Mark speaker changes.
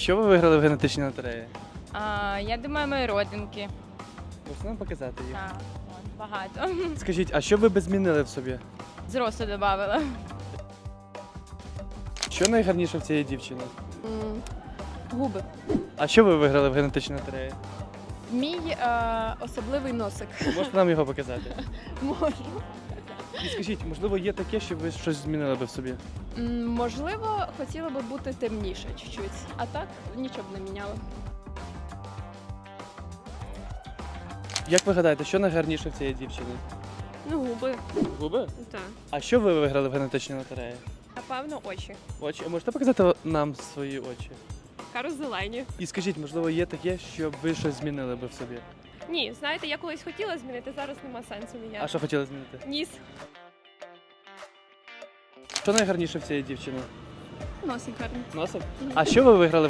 Speaker 1: Що ви виграли в генетичній лотереї?
Speaker 2: А, я думаю, мої родинки.
Speaker 1: Можете нам показати їх?
Speaker 2: Так, от, багато.
Speaker 1: Скажіть, а що ви би змінили в собі?
Speaker 2: Зросту додавала.
Speaker 1: Що найгарніше в цієї дівчини?
Speaker 3: Губи.
Speaker 1: А що ви виграли в генетичній лотереї?
Speaker 3: Мій е, особливий носик.
Speaker 1: Можете нам його показати?
Speaker 3: Можу.
Speaker 1: І скажіть, можливо, є таке, що ви щось змінили би в собі?
Speaker 3: М, Можливо, хотіла би бути темніше чуть-чуть, а так нічого б не міняла.
Speaker 1: Як ви гадаєте, що найгарніше в цієї дівчини?
Speaker 4: Ну, губи,
Speaker 1: Губи?
Speaker 4: так.
Speaker 1: А що ви виграли в генетичній лотереї?
Speaker 4: Напевно, очі.
Speaker 1: Очі. А можете показати нам свої очі?
Speaker 4: Кару зелені.
Speaker 1: І скажіть, можливо, є таке, що ви щось змінили би в собі?
Speaker 4: Ні, знаєте, я колись хотіла змінити, зараз нема сенсу міняти.
Speaker 1: А що хотіла змінити?
Speaker 4: Ніс.
Speaker 1: Що найгарніше в цієї дівчини?
Speaker 3: Носик гарний.
Speaker 1: Носик? А що ви виграли